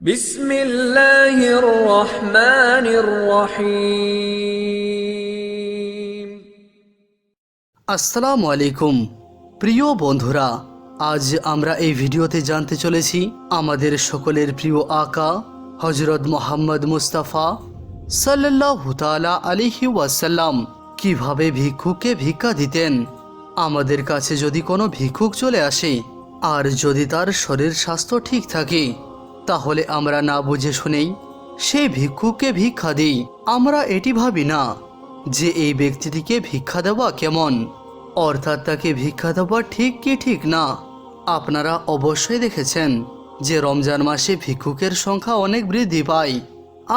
বিসমিল্লাহির আসসালামু আলাইকুম। প্রিয় বন্ধুরা, আজ আমরা এই ভিডিওতে জানতে চলেছি আমাদের সকলের প্রিয় আকা হজরত মোহাম্মদ মুস্তাফা সাল্লাহতালা আলিহি ওয়াসাল্লাম কীভাবে ভিক্ষুকে ভিক্ষা দিতেন। আমাদের কাছে যদি কোনো ভিক্ষুক চলে আসে, আর যদি তার শরীর স্বাস্থ্য ঠিক থাকে তাহলে আমরা না বুঝে শুনেই সেই ভিক্ষুকে ভিক্ষা দিই। আমরা এটি ভাবি না যে এই ব্যক্তিটিকে ভিক্ষা দেওয়া কেমন। অর্থাৎ তাকে ভিক্ষা দেওয়া ঠিক কি ঠিক না? আপনারা অবশ্যই দেখেছেন যে রমজান মাসে ভিক্ষুকের সংখ্যা অনেক বৃদ্ধি পায়।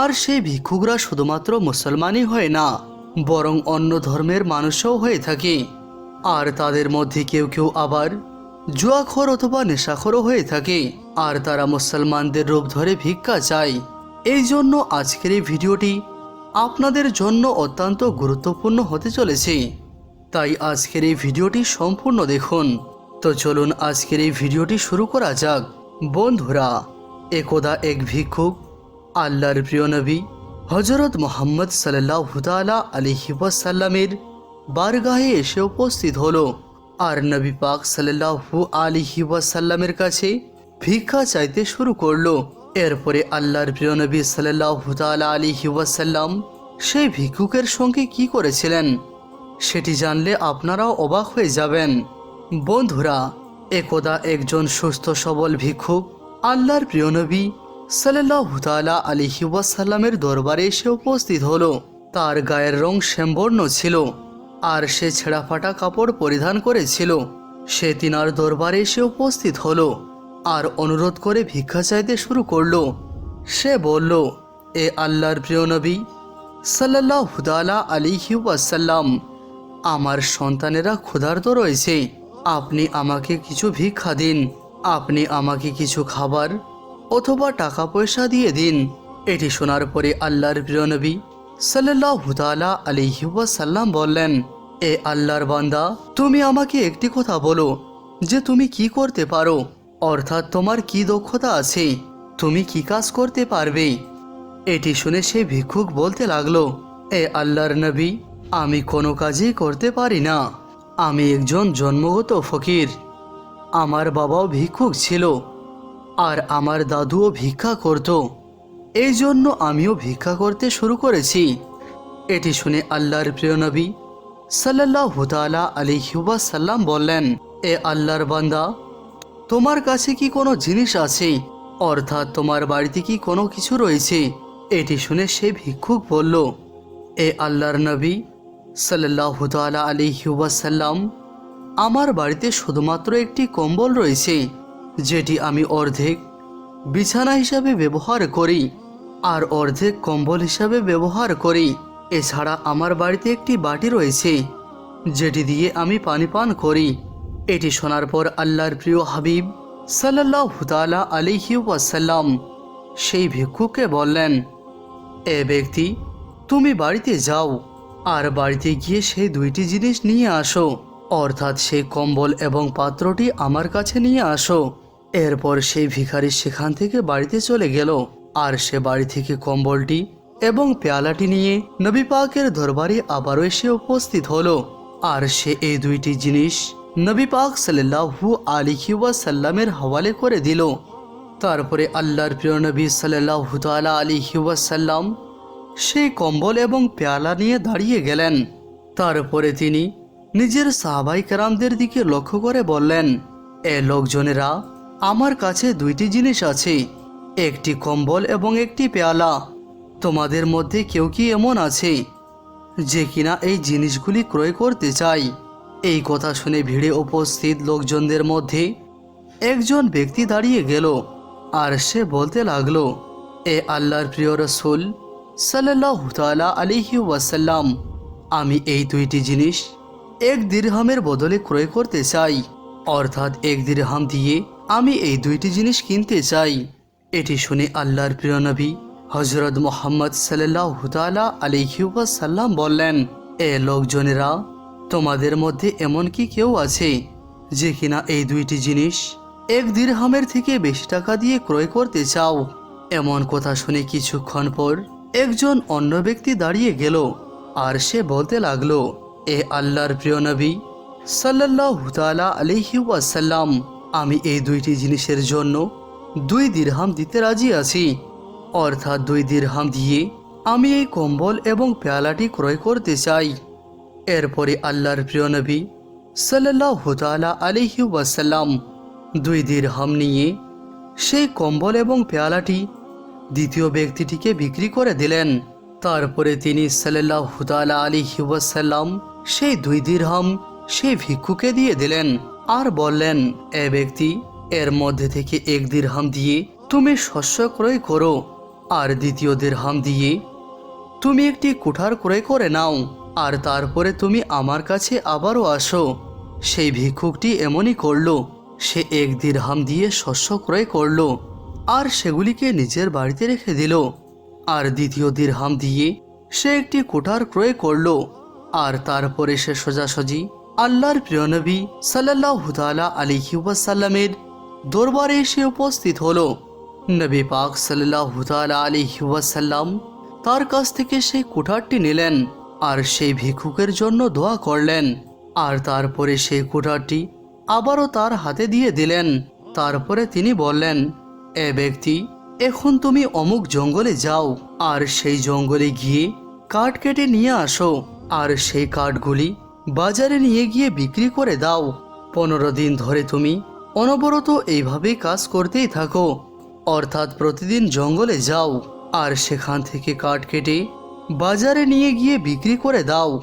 আর সেই ভিক্ষুকরা শুধুমাত্র মুসলমানই হয় না, বরং অন্য ধর্মের মানুষও হয়ে থাকে। আর তাদের মধ্যে কেউ কেউ আবার জুয়াখোর অথবা নেশাখোরও হয়ে থাকে। আর তারা মুসলমানদের রূপ ধরে ভিক্ষা চায়। এই জন্য আজকের এই ভিডিওটি আপনাদের জন্য অত্যন্ত গুরুত্বপূর্ণ হতে চলেছে। তাই আজকের এই ভিডিওটি সম্পূর্ণ দেখুন। তো চলুন আজকের এই ভিডিওটি শুরু করা যাক। বন্ধুরা, একদা এক ভিক্ষুক, আল্লাহর প্রিয় নবী হজরত মোহাম্মদ সাল্লাহ হুতালা আলিহি ওয়াসাল্লামের বারগাহে এসে উপস্থিত হলো। আর নবী পাক সাল্লাহু আলিহি ওয়াসাল্লামের কাছে ভিক্ষা চাইতে শুরু করল। এরপরে আল্লাহর প্রিয় নবী সাল্লাহু তালা আলিহি ওয়াসাল্লাম সেই ভিক্ষুকের সঙ্গে কি করেছিলেন? সেটি জানলে আপনারাও অবাক হয়ে যাবেন। বন্ধুরা, একদা একজন সুস্থ সবল ভিক্ষুক আল্লাহর প্রিয় নবী সাল্লাহ তালা আলিহি ওয়াসাল্লামের দরবারে এসে উপস্থিত হলো। তার গায়ের রং শ্যামবর্ণ ছিল। আর সে ছেঁড়া ফাটা কাপড় পরিধান করেছিল। সে তিনার দরবারে এসে উপস্থিত হলো আর অনুরোধ করে ভিক্ষা চাইতে শুরু করল। সে বলল, এ আল্লাহর প্রিয় নবী সাল্লাহ হুদালা আলিহি ওয়াসাল্লাম, আমার সন্তানেরা ক্ষুধার্ত রয়েছে। আপনি আমাকে কিছু ভিক্ষা দিন, আপনি আমাকে কিছু খাবার অথবা টাকা পয়সা দিয়ে দিন। এটি শোনার পরে আল্লাহর প্রিয় নবী সাল্লাহ হুদালা আলিহি ওয়াসাল্লাম বললেন এ আল্লাহর বান্দা, তুমি আমাকে একটি কথা বলো, যে তুমি কি করতে পারো? অর্থাৎ তোমার কি দক্ষতা আছে? তুমি কি কাজ করতে পারবে? এটি শুনে সে ভিক্ষুক বলতে লাগল, এ আল্লাহর নবী, আমি কোনো কাজই করতে পারি না। আমি একজন জন্মগত ফকির। আমার বাবাও ভিক্ষুক ছিল, আর আমার দাদুও ভিক্ষা করত। এই জন্য আমিও ভিক্ষা করতে শুরু করেছি। এটি শুনে আল্লাহর প্রিয় নবী সাল্লাহ তালা আলিহুবা সাল্লাম বললেন, এ আল্লাহর বান্দা, তোমার কাছে কি কোনো জিনিস আছে? অর্থাৎ তোমার বাড়িতে কি কোনো কিছু রয়েছে? এটি শুনে সে ভিক্ষুক বলল, এ আল্লাহর নবী সাল্লাহ তালা আলিহাসাল্লাম আমার বাড়িতে শুধুমাত্র একটি কম্বল রয়েছে, যেটি আমি অর্ধেক বিছানা হিসাবে ব্যবহার করি আর অর্ধেক কম্বল হিসাবে ব্যবহার করি। এছাড়া আমার বাড়িতে একটি বাটি রয়েছে, যেটি দিয়ে আমি পানি পান করি। এটি শোনার পর আল্লাহর প্রিয় হাবিব সাল্লাহ হুতালা আলিহি ওয়াসাল্লাম সেই ভিক্ষুককে বললেন, এ ব্যক্তি, তুমি বাড়িতে যাও আর বাড়িতে গিয়ে সেই দুইটি জিনিস নিয়ে আসো। অর্থাৎ সেই কম্বল এবং পাত্রটি আমার কাছে নিয়ে আসো। এরপর সেই ভিখারি সেখান থেকে বাড়িতে চলে গেল। আর সে বাড়ি থেকে কম্বলটি এবং পেয়ালাটি নিয়ে নবী পাকের দরবারে আবারও এসে উপস্থিত হলো। আর সে এই দুইটি জিনিস নবী পাক সাল্লাহু আলিহি ওয়াসাল্লামের হওয়ালে করে দিল। তারপরে আল্লাহর প্রিয় নবী সাল্লাহু তালা আলিহি ওয়াসাল্লাম সেই কম্বল এবং পেয়ালা নিয়ে দাঁড়িয়ে গেলেন। তারপরে তিনি নিজের সাহাবাই কারামদের দিকে লক্ষ্য করে বললেন, এ লোকজনেরা, আমার কাছে দুইটি জিনিস আছে, একটি কম্বল এবং একটি পেয়ালা। তোমাদের মধ্যে কেউ কি এমন আছে যে কিনা এই জিনিসগুলি ক্রয় করতে চাই এই কথা শুনে ভিড়ে উপস্থিত লোকজনদের মধ্যে একজন ব্যক্তি দাঁড়িয়ে গেল আর সে বলতে লাগল, এ আল্লাহর প্রিয় রসুল সাল্লাহ তালা আলিহি ওয়াসাল্লাম, আমি এই দুইটি জিনিস এক দিরহামের বদলে ক্রয় করতে চাই। অর্থাৎ এক দিরহাম দিয়ে আমি এই দুইটি জিনিস কিনতে চাই। এটি শুনে আল্লাহর প্রিয় নবী হজরত মোহাম্মদ সাল্লাহ তালা আলিহি ওয়াসাল্লাম বললেন, এ লোকজনেরা, তোমাদের মধ্যে এমন কি কেউ আছে যে কিনা এই দুইটি জিনিস এক দিরহামের থেকে বেশি টাকা দিয়ে ক্রয় করতে চাও? এমন কথা শুনে কিছুক্ষণ পর একজন অন্য ব্যক্তি দাঁড়িয়ে গেল আর সে বলতে লাগল, এ আল্লাহর প্রিয় নবী সাল্লাহ তালা আলহি ওয়াসাল্লাম, আমি এই দুইটি জিনিসের জন্য দুই দিরহাম দিতে রাজি আছি। অর্থাৎ দুই দিরহাম দিয়ে আমি এই কম্বল এবং পেয়ালাটি ক্রয় করতে চাই। এরপরে আল্লাহর প্রিয় নবী সাল্লাহ তালা আলহি ওয়াসাল্লাম দুই দিরহাম নিয়ে সেই কম্বল এবং পেয়ালাটি দ্বিতীয় ব্যক্তিটিকে বিক্রি করে দিলেন। তারপরে তিনি সাল্লাহ তালা আলী ওয়াসাল্লাম সেই দুই দিরহাম সেই ভিক্ষুকে দিয়ে দিলেন আর বললেন, এ ব্যক্তি, এর মধ্যে থেকে এক দিরহাম দিয়ে তুমি শস্য ক্রয় করো। আর দ্বিতীয় দিরহাম দিয়ে, তুমি একটি কুঠার ক্রয় করে নাও, আর তারপরে তুমি আমার কাছে আবারও আসো। সেই ভিক্ষুকটি এমনই করল, সে এক দিরহাম দিয়ে শস্য ক্রয় করল, আর সেগুলিকে নিজের বাড়িতে রেখে দিল। আর দ্বিতীয় দিরহাম দিয়ে সে একটি কুঠার ক্রয় করল, আর তারপরে সে সোজাসুজি আল্লাহর প্রিয়নবী সাল্লাহ তালা আলিহি ওয়াসাল্লামের দরবারে এসে উপস্থিত হলো। নবী পাক সাল্লাহ তালা আলিহি ওয়াসাল্লাম তার কাছ থেকে সেই কুঠারটি নিলেন আর সেই ভিক্ষুকের জন্য দোয়া করলেন। আর তারপরে সেই কুঠারটি আবারও তার হাতে দিয়ে দিলেন। তারপরে তিনি বললেন, এ ব্যক্তি, এখন তুমি অমুক জঙ্গলে যাও আর সেই জঙ্গলে গিয়ে কাঠ কেটে নিয়ে আসো আর সেই কাঠগুলি বাজারে নিয়ে গিয়ে বিক্রি করে দাও। পনেরো দিন ধরে তুমি অনবরত এইভাবেই কাজ করতেই থাকো। অর্থাৎ প্রতিদিন জঙ্গলে যাও আর সেখান থেকে কাঠ কেটে বাজারে নিয়ে গিয়ে বিক্রি করে দাও।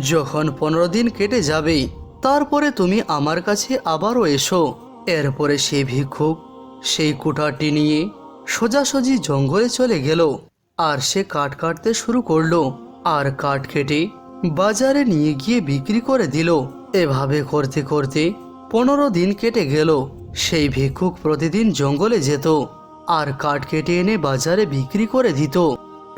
যখন পনেরো দিন কেটে যাবে, তারপরে তুমি আমার কাছে আবারও এসো। এরপরে সেই ভিক্ষুক, সেই কুঠারটি নিয়ে সোজাসুজি জঙ্গলে চলে গেল আর সে কাঠ কাটতে শুরু করল আর কাঠ কেটে বাজারে নিয়ে গিয়ে বিক্রি করে দিল। এভাবে করতে করতে পনেরো দিন কেটে গেল। সেই ভিক্ষুক প্রতিদিন জঙ্গলে যেত আর কাঠ কেটে এনে বাজারে বিক্রি করে দিত।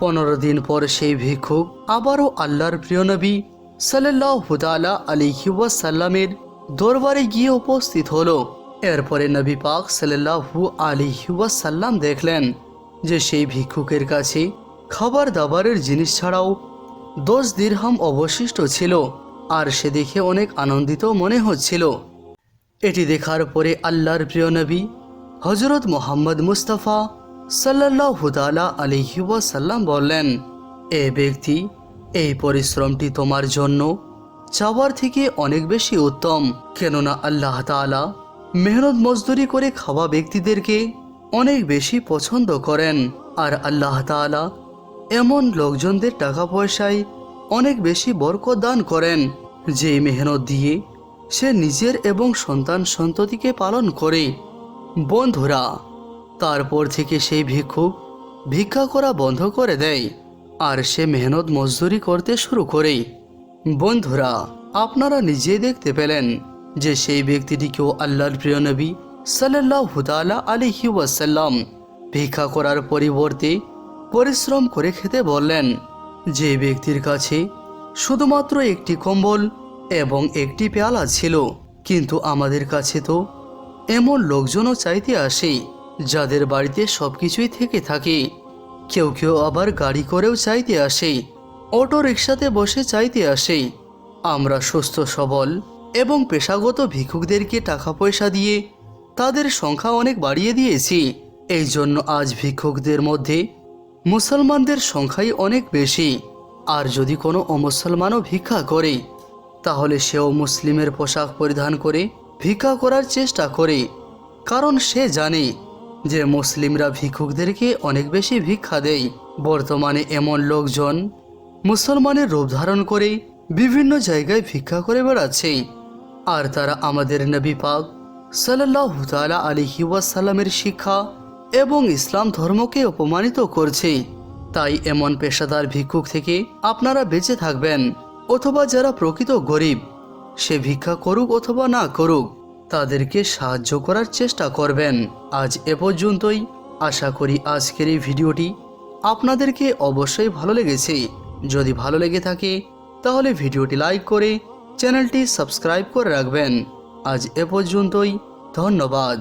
পনেরো দিন পর সেই ভিক্ষুক আবারও আল্লাহর প্রিয় নবী সাল্লাহ হুদালা আলিহি ওয়াসাল্লামের দরবারে গিয়ে উপস্থিত হলো। এরপরে নবী পাক সাল্লাহু আলিহি ওয়াসাল্লাম দেখলেন যে সেই ভিক্ষুকের কাছে খাবার দাবারের জিনিস ছাড়াও দশ দিরহাম অবশিষ্ট ছিল আর সে দেখে অনেক আনন্দিত মনে হচ্ছিল। এটি দেখার পরে আল্লাহর প্রিয় নবী হজরত মোহাম্মদ মুস্তাফা সাল্লাহ হুদালা আলিহি ওয়াসাল্লাম বললেন, এ ব্যক্তি, এই পরিশ্রমটি তোমার জন্য চাওয়ার থেকে অনেক বেশি উত্তম। কেননা আল্লাহ তাআলা মেহনত মজদুরি করে খাওয়া ব্যক্তিদেরকে অনেক বেশি পছন্দ করেন। আর আল্লাহ তাআলা এমন লোকজনদের টাকা পয়সায় অনেক বেশি বরকত দান করেন, যে মেহনত দিয়ে সে নিজের এবং সন্তান সন্ততিকে পালন করে। বন্ধুরা, তারপর থেকে সেই ভিক্ষুক ভিক্ষা করা বন্ধ করে দেয় আর সে মেহনত মজদুরি করতে শুরু করে। বন্ধুরা, আপনারা নিজে দেখতে পেলেন যে সেই ব্যক্তিটিকেও আল্লাহর প্রিয় নবী সাল্লাহ হুদালা আলিহি ওয়াসাল্লাম ভিক্ষা করার পরিবর্তে পরিশ্রম করে খেতে বললেন যে ব্যক্তির কাছে শুধুমাত্র একটি কম্বল এবং একটি পেয়ালা ছিল। কিন্তু আমাদের কাছে তো এমন লোকজনও চাইতে আসে, যাদের বাড়িতে সব কিছুই থেকে থাকে। কেউ কেউ আবার গাড়ি করেও চাইতে আসে, অটো রিক্সাতে বসে চাইতে আসে। আমরা সুস্থ, সবল এবং পেশাগত ভিক্ষুকদেরকে টাকা পয়সা দিয়ে তাদের সংখ্যা অনেক বাড়িয়ে দিয়েছি। এই জন্য আজ ভিক্ষুকদের মধ্যে মুসলমানদের সংখ্যাই অনেক বেশি। আর যদি কোনো অমুসলমানও ভিক্ষা করে তাহলে সেও মুসলিমের পোশাক পরিধান করে ভিক্ষা করার চেষ্টা করে, কারণ সে জানে যে মুসলিমরা ভিক্ষুকদেরকে অনেক বেশি ভিক্ষা দেয়। বর্তমানে এমন লোকজন মুসলমানের রূপ ধারণ করে বিভিন্ন জায়গায় ভিক্ষা করে বেড়াচ্ছে। আর তারা আমাদের নবী পাক সাল্লাহ তালা আলিহি শিক্ষা এবং ইসলাম ধর্মকে অপমানিত করছে। তাই এমন পেশাদার ভিক্ষুক থেকে আপনারা বেঁচে থাকবেন। অথবা যারা প্রকৃত গরিব, সে ভিক্ষা করুক অথবা না করুক, তাদেরকে সাহায্য করার চেষ্টা করবেন। আজ এ পর্যন্তই। আশা করি আজকের এই ভিডিওটি আপনাদেরকে অবশ্যই ভালো লেগেছে। যদি ভালো লেগে থাকে, তাহলে ভিডিওটি লাইক করে চ্যানেলটি সাবস্ক্রাইব করে রাখবেন। আজ এ পর্যন্তই। ধন্যবাদ।